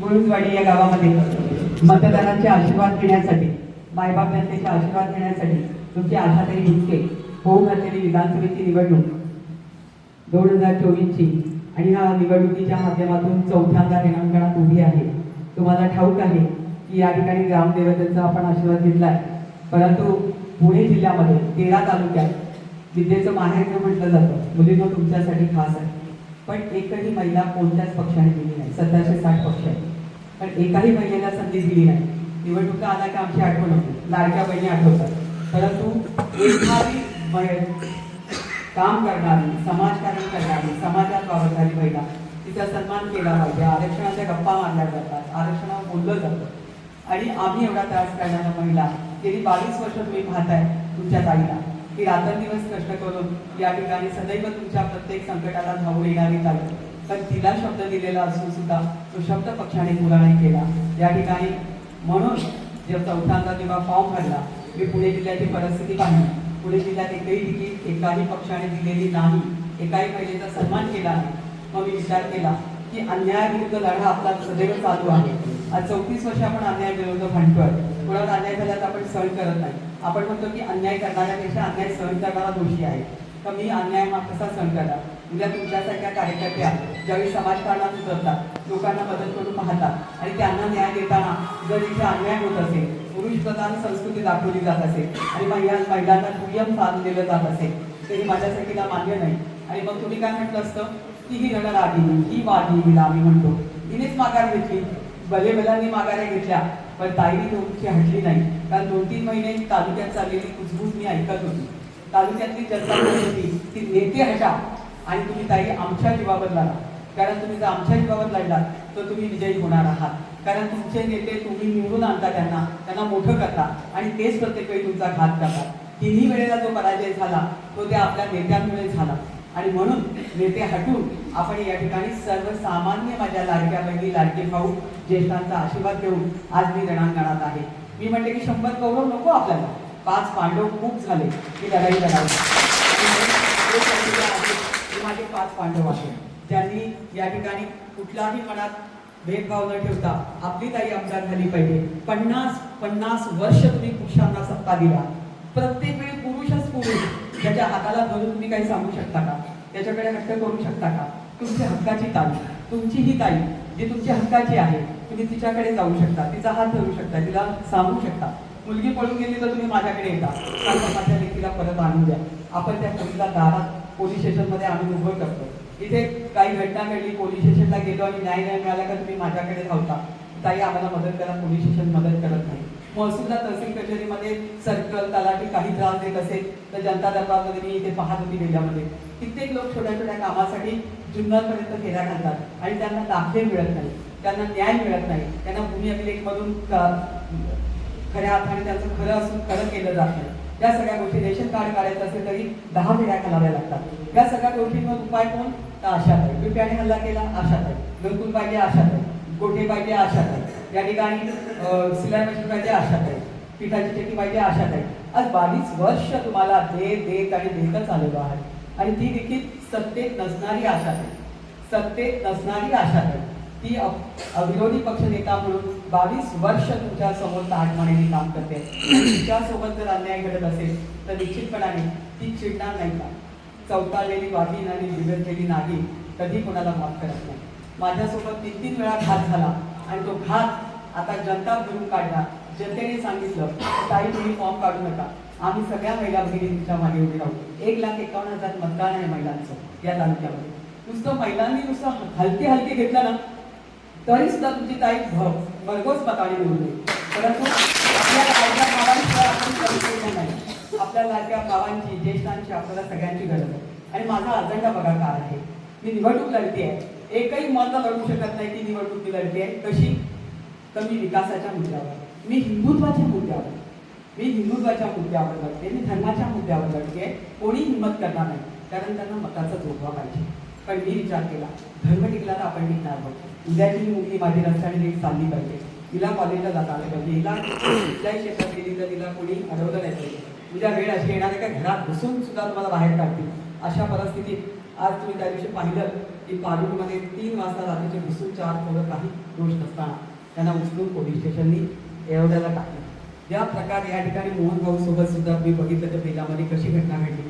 गुरुजवाडी या गावामध्ये मतदारांचे आशीर्वाद घेण्यासाठी मायबाप जनतेचे आशीर्वाद घेण्यासाठी तुमची आशाताई हिचके होऊन घातलेली विधानसभेची निवडणूक दोन हजार चोवीसची आणि ह्या निवडणुकीच्या माध्यमातून चौथ्यांदा रेणांगणात उभी आहे. तुम्हाला ठाऊक आहे की या ठिकाणी ग्रामदेवतेचा आपण आशीर्वाद घेतलाय. परंतु पुणे जिल्ह्यामध्ये तेरा तालुक्यात विद्येचं माहेर म्हटलं जातं. मुलींना तुमच्यासाठी खास आहे. पण एकही महिला कोणत्याच पक्षाने दिली नाही. सतराशे साठ पक्ष आहे पण एकाही महिलेला संधी दिली नाही. निवडणुका आल्या की आमची आठवण होती. लाडक्या बहिणी आठवतात. परंतु एखादी महि- काम करणारी समाजकारण करणारी समाजात वावरणारी महिला तिचा सन्मान केला पाहिजे. आरक्षणाच्या गप्पा मारल्या जातात. आरक्षणावर बोललं जातं. आणि आम्ही एवढा त्रास करणाऱ्या महिला गेली बावीस वर्ष तुम्ही पाहताय तुमच्या ताईला. की रात्रंदिवस कष्ट करून या ठिकाणी सदैव तुमच्या प्रत्येक संकटाला धावून येणारी चालू पण तिला शब्द दिलेला असून सुद्धा तो शब्द पक्षाने पुरा नाही केला. या ठिकाणी म्हणून जेव्हा चौथ्यांदा जेव्हा फॉर्म भरला मी पुणे जिल्ह्याची परिस्थिती पाहिली. पुणे जिल्ह्यात एकही तिकीट एकाही पक्षाने दिलेली नाही. एकाही महिलेचा सन्मान केला आहे मग मी विचार केला की अन्यायाविरुद्ध लढा आपला सदैव चालू आहे. आज चौतीस वर्ष आपण अन्याय म्हणतोय मुळात अन्याय झाला तर आपण सहन करत नाही. आपण म्हणतो की अन्याय करणाऱ्यापेक्षा अन्याय सहन करणारा दोषी आहे. तर मी अन्याय हा कसा सहन करणार? उद्या तुमच्यासारख्या कार्यकर्त्या ज्यावेळी समाजकारणात उतरतात लोकांना मदत करून पाहतात आणि त्यांना न्याय देताना जर तिथे अन्याय होत असेल पुरुष प्रधान संस्कृती दाखवली जात असेल आणि महिला महिलांना दुय्यम स्थान दिलं जात असेल तरी माझ्यासाठी तिला मान्य नाही. आणि मग तुम्ही काय म्हटलं असतं? की ही रणरागिनी ही वादी हिला आम्ही म्हणतो. हिनेच माघार घेतली. भले भलांनी माघाऱ्या घेतल्या पण ताईनी तुमची हटली नाही. कारण दोन तीन महिने तालुक्यात चाललेली कुजबूज मी ऐकत होती. तालुक्यातली जनता होती ती नेते हटा आणि तुम्ही ताई आमच्या जीवावर लढा कारण तुम्ही जर आमच्या जीवावर लढलात तर तुम्ही विजयी होणार आहात. कारण तुमचे नेते तुम्ही निवडून आणता त्यांना त्यांना मोठं करता आणि तेच प्रत्येक वेळी तुमचा घात करतात तिन्ही वेळेला जो पराजय झाला तो त्या आपल्या नेत्यांमुळे झाला. आणि म्हणून नेते हटून आपण या ठिकाणी सर्वसामान्य माझ्या लाडक्या बहिणी लाडके भाऊ ज्येष्ठांचा आशीर्वाद घेऊन आज मी रणांगणात आहे. मी म्हणते की शंभर कौरव नको आपल्याला. पाच पांडव खूप झाले. की लढाई लढावी माझे पाच पांडव आहेत त्यांनी या ठिकाणी कुठलाही मनात भेदभाव न ठेवता आपली ताई आमदार झाली पाहिजे. पन्नास पन्नास वर्ष तुम्ही पुरुषांना सत्ता दिला. प्रत्येक वेळी पुरुषच पुरुष. त्याच्या हाताला धरून तुम्ही काही सांगू शकता का? त्याच्याकडे हट्ट करू शकता का? तुमची हक्काची ताई तुमची ही ताई जी तुमची हक्काची आहे तुम्ही तिच्याकडे जाऊ शकता तिचा हात धरू शकता तिला सांगू शकता. मुलगी पळून गेली तर तुम्ही माझ्याकडे येता. सांगा माझ्या लेकीला परत आणून द्या. आपण त्या मुलीला दारात पोलीस स्टेशनमध्ये आणून उभं करतो. इथे काही घटना घडली पोलीस स्टेशनला गेलो आणि न्याय नाही मिळाला का तुम्ही माझ्याकडे धावता? ताई आम्हाला मदत करा पोलीस स्टेशन मदत करत नाही. महसूलला तहसील कचेरीमध्ये सर्कल तलाठी काही त्रास देत असेल तर जनता दरबारमध्ये मी इथे पाहत होती गेल्यामध्ये कित्येक लोक छोट्या छोट्या कामासाठी जुन्नरपर्यंत फेऱ्या घालतात आणि त्यांना दाखले मिळत नाही त्यांना न्याय मिळत नाही त्यांना भूमी अभिलेखमधून खऱ्या अर्थाने त्यांचं खरं असून खरं केलं जात नाही. या सगळ्या गोष्टी रेशन कार्ड काढायचं असेल तरी दहा फेऱ्या घालाव्या लागतात. या सगळ्या गोष्टींवर उपाय कोण? तर आशात आहे बिबट्याने हल्ला केला आशात आहे घरकुल पाहिजे आशात आहे गोठे पाहिजे आशात आहे या ठिकाणी सिलाई मशीन पाहिजे आशात आहे. पिठाची चक्की पाहिजे आशात आहे. आज बावीस वर्ष तुम्हाला देत देत आणि देतच आलेलो आहे. आणि ती देखील सत्तेत नसणारी आशात आहे. सत्तेत नसणारी आशात आहे. ती विरोधी पक्ष नेता म्हणून बावीस वर्ष तुमच्यासमोर ताटमानेने काम करते. तिच्यासोबत जर अन्याय घडत असेल तर निश्चितपणाने ती चिडणार नाही का? चौताळलेली वाघीन आणि बिघडलेली नागी कधी कोणाला माफ करत नाही. माझ्यासोबत तीन तीन वेळा घात झाला. आणि तो घात आता जनता भरून काढला. जनतेने सांगितलं ताई तुम्ही फॉर्म काढू नका. आम्ही सगळ्या महिला भगिनी तुमच्या मागे उभे राहू. एक लाख एकावन्न हजार मतदान आहे महिलांचं या तालुक्यामध्ये. नुसतं महिलांनी नुसतं हलके हलके घेतलं ना तरी सुद्धा तुमची ताई भ- भरघोस मताने निवडून परंतु आपल्या लाडक्या भावांशिवाय आपण नाही. आपल्या लाडक्या भावांची ज्येष्ठांची आपल्याला सगळ्यांची गरज आहे. आणि माझा अजेंडा बघा काय आहे. मी निवडणूक लढते आहे एकही मत लढू शकत नाही ती निवडणूक लढली आहे. कशी? कमी विकासाच्या मुद्द्यावर. मी हिंदुत्वाच्या मुद्द्यावर. मी हिंदुत्वाच्या मुद्द्यावर लढते. मी धर्माच्या मुद्द्यावर लढते. कोणी हिंमत करणार नाही. कारण त्यांना मताचा जोडवा पाहिजे. पण मी विचार केला धर्म टिकला तर आपण टिकणार आहोत. उद्याची मुलगी माझी रस्त्याने नीट चालली पाहिजे. तिला कॉलेजला जाता आलं पाहिजे. हिला कुठल्याही क्षेत्रात गेली तर तिला कोणी अडवलं नाही पाहिजे. उद्या वेळ अशी येणार आहे का? घरात बसून सुद्धा तुम्हाला बाहेर काढतील. अशा परिस्थितीत आज तुम्ही त्या दिवशी पाहिलं की पारूडमध्ये तीन वाजता रात्रीचे घुसून चार पोरं काही दोष नसताना त्यांना उचलून पोलीस स्टेशननी एवढ्याला टाकलं. या प्रकारे या ठिकाणी मोहन भाऊ सोबत सुद्धा मी बघितलं तर बिलामध्ये कशी घटना घडली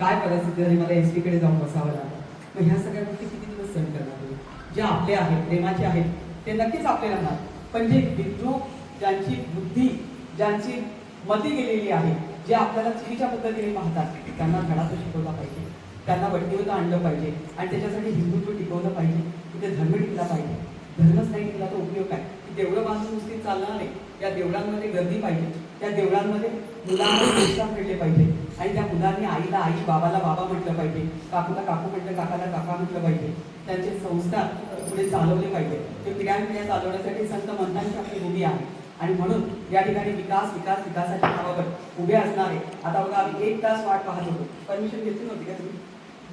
काय परिस्थिती झाली मला एसकडे जाऊन बसावं लागलं. मग ह्या सगळ्या गोष्टी किती दिवस सहन करणार तुम्ही? जे आपले आहेत प्रेमाचे आहेत ते नक्कीच आपले राहणार. पण जे विद्रूप ज्यांची बुद्धी ज्यांची मती गेलेली आहे जे आपल्याला चुकीच्या पद्धतीने पाहतात त्यांना धडा तो शिकवला पाहिजे. त्यांना वटणीवर आणलं पाहिजे. आणि त्याच्यासाठी हिंदुत्व टिकवलं पाहिजे. तिथे धर्म टिकला पाहिजे. धर्मच नाही टिकला तर उपयोग काय? की देवळं बांधून नुसती चालणार नाही. त्या देवळांमध्ये गर्दी पाहिजे. त्या देवळांमध्ये मुलांना संस्कार मिळले पाहिजे. आणि त्या मुलांनी आईला आई बाबाला बाबा म्हटलं पाहिजे. काकूला काकू म्हटलं काकाला काका म्हटलं पाहिजे. त्यांचे संस्कार पुढे चालवले पाहिजे. ते पिढ्यान पिढ्या चालवण्यासाठी संत मंतांची आपली भूमी आहे आणि म्हणून या ठिकाणी विकास विकास विकासाच्या नावावर उभे असणारे. आता बघा आम्ही एक तास वाट पाहत होतो. परमिशन घेतली नव्हती का तुम्ही?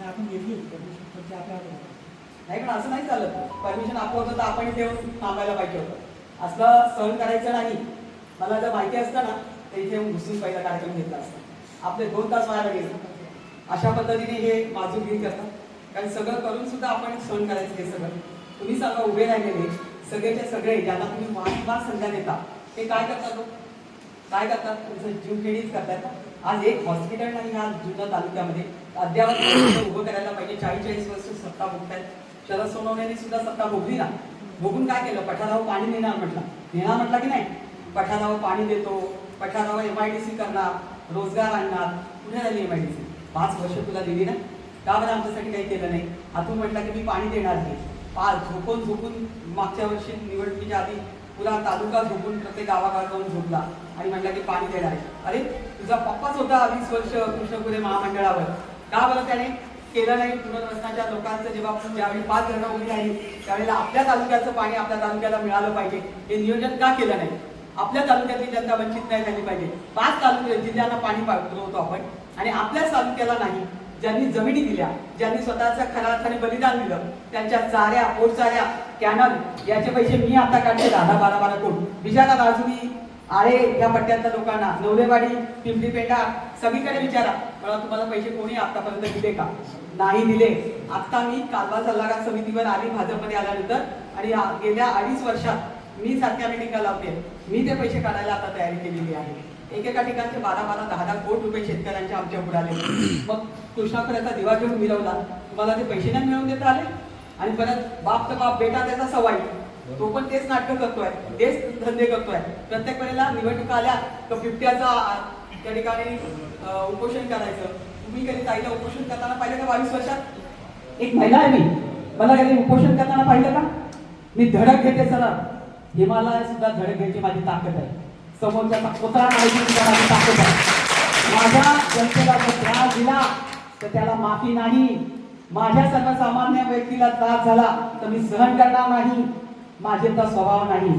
आणि आपण घेतली होती permission, पण ते नाही पण असं नाही चालत. परमिशन आपलं होतं तर आपण इथे थांबायला पाहिजे होतं. असलं सहन करायचं नाही. मला जर माहिती असतं ना तर इथे येऊन घुसून पहिला कार्यक्रम घेतला असता. आपले दोन तास व्हायला गेले अशा पद्धतीने हे माजूगिरी करतात कारण सगळं करून सुद्धा आपण सहन करायचं हे सगळं. तुम्ही सांगा उभे राहिलेले सगळेचे सगळे ज्यांना तुम्ही वारंवार संध्या देता ते काय करतात हो? काय करतात? तुमचं जीव खेळीच करतात आज एक हॉस्पिटल नाही ह्या जुन्या तालुक्यामध्ये. अद्यावत उभं करायला पाहिजे. चाळीस चाळीस वर्ष सत्ता भोगतायत. शरद सोनवण्याने सुद्धा सत्ता भोगली ना. भोगून काय केलं? पठारावर पाणी नेणार म्हटलं. नेणार म्हटलं की नाही? पठारावर पाणी देतो. पठारावर एम आय डी सी करणार. रोजगार आणणार. कुठे झाली एम आय डी सी पाच वर्ष तुला दिली ना? का बरं आमच्यासाठी काही केलं नाही? आतून म्हटलं की मी पाणी देणार नाही. पाच झोपून झोपून मागच्या वर्षी निवडणुकीच्या आधी तुला तालुका झोपून प्रत्येक गावागावात जाऊन झोपला. आणि म्हणला की पाणी देणार अरे तुझा पप्पाच होता वीस वर्ष कृष्णपुरे महामंडळावर. का बरं त्याने केलं नाही? पुनर्वसनाच्या लोकांचं जेव्हा ज्यावेळी पाच जण उभी राहिली त्यावेळेला आपल्या तालुक्याचं पाणी आपल्या तालुक्याला मिळालं पाहिजे. हे नियोजन का केलं नाही? आपल्या तालुक्यातली जनता वंचित नाही झाली पाहिजे. पाच तालुक्या जिल्ह्यांना पाणी पुरवतो आपण. आणि आपल्याच तालुक्याला नाही ज्यांनी जमिनी दिल्या ज्यांनी स्वतःचा खऱ्या अर्थाने बलिदान दिलं त्यांच्या चाऱ्या पोटचाऱ्या कॅनल याचे पैसे मी आता काढले दहा बारा बारा कोट. विचारा राजूनी आळे या पट्ट्यातल्या लोकांना. नवलेवाडी पिंपरी पेंडा सगळीकडे विचारा. मला तुम्हाला पैसे कोणी आतापर्यंत दिले का? नाही दिले. आता मी कालवा सल्लागार समितीवर आली भाजपमध्ये आल्यानंतर आणि गेल्या अडीच वर्षात मी सारख्या मिटिंगा लावते. मी ते पैसे काढायला आता तयारी केलेली आहे. एकेका ठिकाणचे बारा बारा दहा दहा कोट रुपये शेतकऱ्यांच्या आमच्या बुडाले मग कृष्णापुराचा दिवा घेऊन मिळवला तुम्हाला ते पैसे नाही मिळवून देता आले आणि परत बाप तर बाप बेटा त्याचा सवाई. तो पण तेच नाटकं करतोय. तेच धंदे करतोय. प्रत्येक वेळेला निवडणुका आल्या तर बिबट्याचा त्या ठिकाणी उपोषण करायचं. तुम्ही कधी ताईला उपोषण करताना पाहिलं का बावीस वर्षात? एक महिला आहे मी. मला कधी उपोषण करताना पाहिलं का? मी धडक घेते सर. हिमालय सुद्धा धडक घ्यायची माझी ताकद आहे. समोरच्याचा पुतळा माहिती सुद्धा माझी ताकद आहे. माझ्या जनतेला जर त्रास दिला तर त्याला माफी नाही. माझ्या सर्वसामान्य व्यक्तीला त्रास झाला तर मी सहन करणार नाही. माझे तर स्वभाव नाही.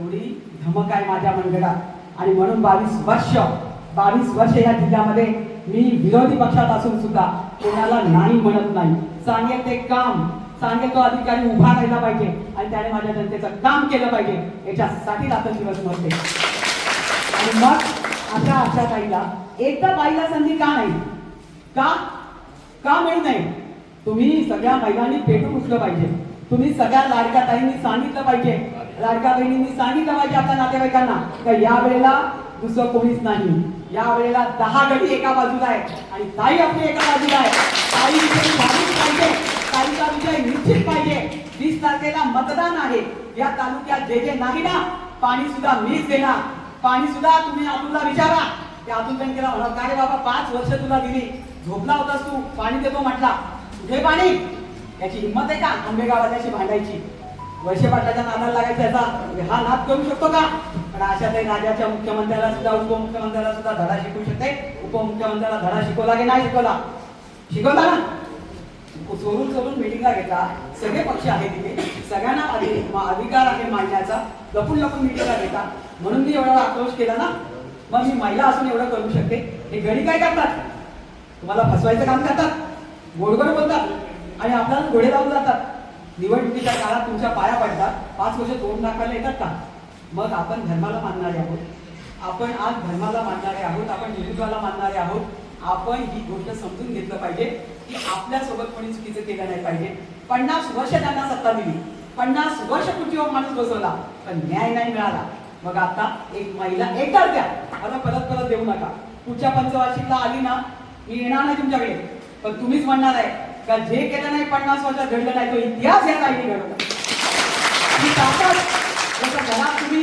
एवढी धमक आहे माझ्या मंडळात आणि म्हणून बावीस वर्ष बावीस वर्ष या जिल्ह्यामध्ये मी विरोधी पक्षात असून सुद्धा कोणाला नाही म्हणत नाही. सांगेल ते काम. सांगेल तो अधिकारी उभा राहिला पाहिजे आणि त्याने माझ्या जनतेचं काम केलं पाहिजे. याच्यासाठी रात्र दिवस मरते आणि मग अशा अशा ताईला एकदा बाईला संधी का नाही? का? का मिळू नये? तुम्ही सगळ्या महिलांनी पेटून उठलं पाहिजे. तुम्ही सगळ्या लाडक्या ताईंनी सांगितलं पाहिजे. लाडक्या बहिणींनी सांगितलं पाहिजे आपल्या नातेवाईकांना. का या वेळेला दुसरं कोणीच नाही. या वेळेला दहा गडी एका बाजूला आहे आणि ताई आपली एका बाजूला आहे. ताई पाहिजे. ताईचा विजय निश्चित पाहिजे. वीस तारखेला मतदान आहे. या तालुक्यात जे जे नाही ना पाणी सुद्धा मीच देणार. पाणी सुद्धा तुम्ही अतुलला विचारा. ते अतुल बँकेला म्हणा का रे बाबा पाच वर्ष तुला दिली. झोपला होतास तू? पाणी देतो म्हटला. तुझे पाणी? याची हिंमत आहे का? आंबेगावाल्याशी भांडायची. वर्षे पाटलाच्या नादाला लागायचा याचा. म्हणजे हा नाद करू शकतो का? पण अशा ते राज्याच्या मुख्यमंत्र्याला सुद्धा उपमुख्यमंत्र्याला सुद्धा धडा शिकवू शकते. उपमुख्यमंत्र्याला धडा शिकवला की नाही शिकवला? शिकवला ना. चोरून चोरून मिटिंगला घेतला. सगळे पक्ष आहेत तिथे. सगळ्यांना अधिक मा- अधिकार आहे मांडण्याचा. लपून लपून मिटिंगला घेता म्हणून मी एवढा आक्रोश केला ना. मग मी महिला असून एवढं करू शकते. हे घरी काय करतात? तुम्हाला फसवायचं काम करतात? गोडगोड बोलतात. आणि आपल्याला घोडे लावून जातात. निवडणुकीच्या काळात तुमच्या पाया पडतात. पाच वर्ष तोंड दाखवायला येतात का? मग आपण धर्माला मानणारे आहोत. आपण आज धर्माला मानणारे आहोत. आपण हिंदुत्वाला मानणारे आहोत. आपण ही गोष्ट समजून घेतलं पाहिजे की आपल्यासोबत कोणी चुकीचं केलं नाही पाहिजे. पन्नास वर्ष त्यांना सत्ता दिली. पन्नास वर्ष कुठे माणूस बसवला. पण न्याय नाही मिळाला. मग आता एक महिला एकदा द्या. आता परत परत देऊ नका. पुढच्या पंचवार्षिकला आली ना मी येणार नाही तुमच्याकडे. पण तुम्हीच म्हणणार आहे. का जे केलं नाही पन्नास वर्षात घडलं नाही तो इतिहास या काही घडवला. जसं तुम्ही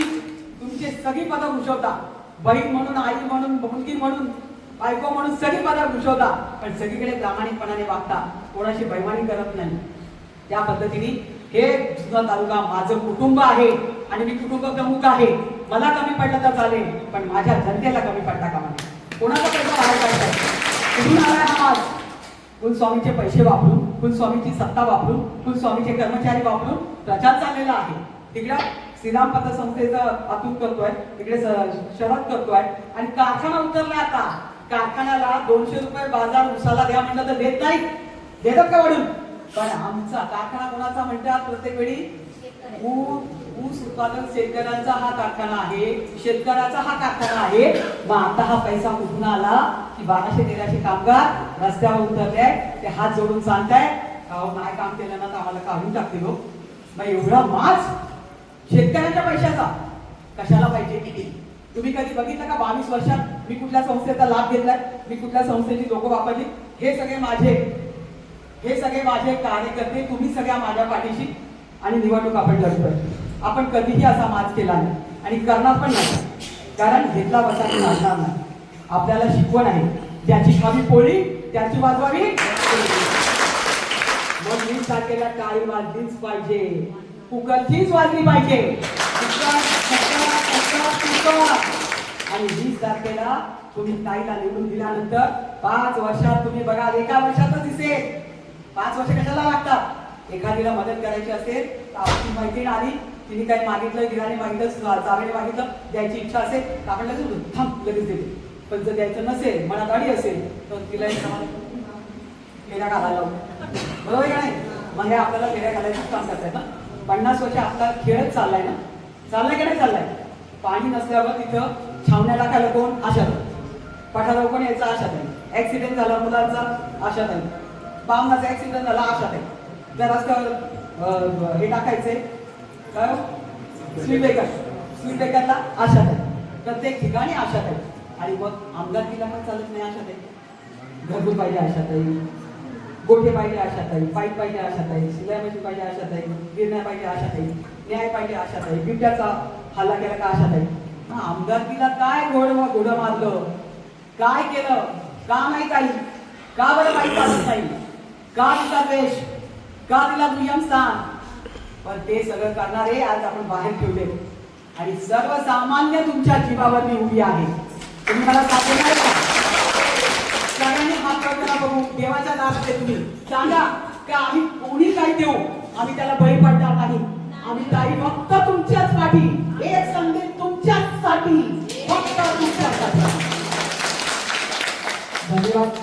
तुमचे सगळी पदं घुसवता बहीण म्हणून आई म्हणून मुलगी म्हणून बायको म्हणून सगळी पदं घुसवता पण सगळीकडे प्रामाणिकपणाने वागता कोणाशी बैमानी करत नाही. त्या पद्धतीने हे जुना तालुका माझं कुटुंब आहे आणि मी कुटुंब प्रमुख आहे. मला कमी पडलं तर चालेल पण माझ्या जनतेला कमी पडता कामा नये. कोणाचा पैसा बाहेर काढताय कुठून आला हा माल कुलस्वामीचे पैसे वापरून कुलस्वामीची सत्ता वापरून कुलस्वामीचे कर्मचारी वापरून प्रचार चाललेला आहे. तिकडं श्रीराम पतसंस्थेचं वाहतूक करतोय तिकडे शरद करतोय. आणि कारखाना उतरला आता. कारखान्याला दोनशे रुपये बाजार उसाला द्या म्हटलं तर देत नाही देतात का वाढून पण आमचा कारखाना कोणाचा म्हणतात? प्रत्येक वेळी ऊस उत्पादन शेतकऱ्यांचा हा कारखाना आहे शेतकऱ्याचा हा कारखाना आहे. मग आता हा पैसा कुठून आला? की बाराशे तेराशे कामगार रस्त्यावर उतरले ते हात जोडून सांगताय नाही काम केलं ना तर आम्हाला काढून टाकतील हो. मग एवढा माच शेतकऱ्यांच्या पैशाचा. कशाला पाहिजे? किती तुम्ही कधी बघितलं का बावीस वर्षात मी कुठल्या संस्थेचा लाभ घेतलाय? मी कुठल्या संस्थेची लोक वापरली? हे सगळे माझे हे सगळे माझे कार्यकर्ते तुम्ही सगळ्या माझ्या पाठीशी आणि निवडणूक आपण लढतोय. आपण कधीही असा माज केला नाही. आणि करणार पण नाही. कारण घेतला बसा की नाही. आपल्याला शिकवण आहे. ज्याची खावी पोळी त्याची वाजवावी. मग वीस तारखेला काळी वाजलीच पाहिजे. कुकरचीच वाजली पाहिजे. आणि वीस तारखेला तुम्ही ताईला निवडून दिल्यानंतर पाच वर्षात तुम्ही बघा एका वर्षातच दिसेल. पाच वर्ष कशाला लागतात? एखादीला मदत करायची असेल तर आपली मैत्रीण आली. तिने काही मागितलं गिराने मागितलं जावेने मागितलं द्यायची इच्छा असेल तर आपण लगेच म्हणतो, थांब लगेच देते. पण जर द्यायचं नसेल मनात अडी असेल तर तिला फेऱ्या घालायला बरोबर का नाही? मग हे आपल्याला फेऱ्या घालायचं काम करतायत ना? पन्नास वर्ष आपला खेळच चाललाय ना? चाललाय का नाही चाललाय? पाणी नसल्यावर तिथं छावण्या टाकायला कोण? आशा पठारावर कोण यायचा आशा नाही ऍक्सिडेंट झाला मुलांचा आशा नाही बामनाचा ऍक्सिडेंट झाला आशा नाही त्या रस्त्यावर हे टाकायचे काय स्लीप ब्रेकर आशात आहे प्रत्येक ठिकाणी आशा आहे आणि मग आमदारकीला पण चालत नाही आशा आहे घरगुत पाहिजे आशा ताई गोठे पाहिजे आशा ताई पाईप पाहिजे आशा ताई शिलाई मशीन पाहिजे आशा ताई गिरण्या पाहिजे आशा ताई न्याय पाहिजे आशा ताई बिबट्याचा हल्ला केला का आशा ताई मग आमदारकीला काय घोड घोडं मारलं काय केलं का नाही काही का बरं काही चालत नाही का दिला द्वेष का दिला दुय्यम स्थान पण ते सगळं करणारे आज आपण बाहेर ठेवले आणि सर्वसामान्य तुमच्या जीवावर मी उभी आहे. तुम्ही मला साथ का? सगळ्यांनी हात प्रयत्न बघू. देवाच्या दारात आहे तुम्ही. सांगा का आम्ही कोणी काही देऊ? आम्ही त्याला बळी पडणार नाही. आम्ही काही फक्त तुमच्याच पाठी. एक संदेश तुमच्याचसाठी. फक्त तुमच्यासाठी धन्यवाद.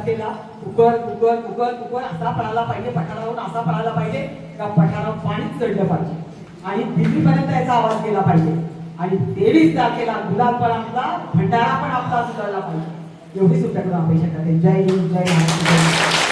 वीस तारखेला कुकर कुकर कुकर कुकर असा पळाला पाहिजे पठारावरून असा पळाला पाहिजे का पठारावर पाणीच चढलं पाहिजे. आणि दिल्लीपर्यंत याचा आवाज केला पाहिजे. आणि तेवीस तारखेला गुलाब पण आपला भंडारा पण आपला सुधारला पाहिजे. एवढी सुद्धा करून अपेक्षा करते. जय हिंद जय महाराष्ट्र.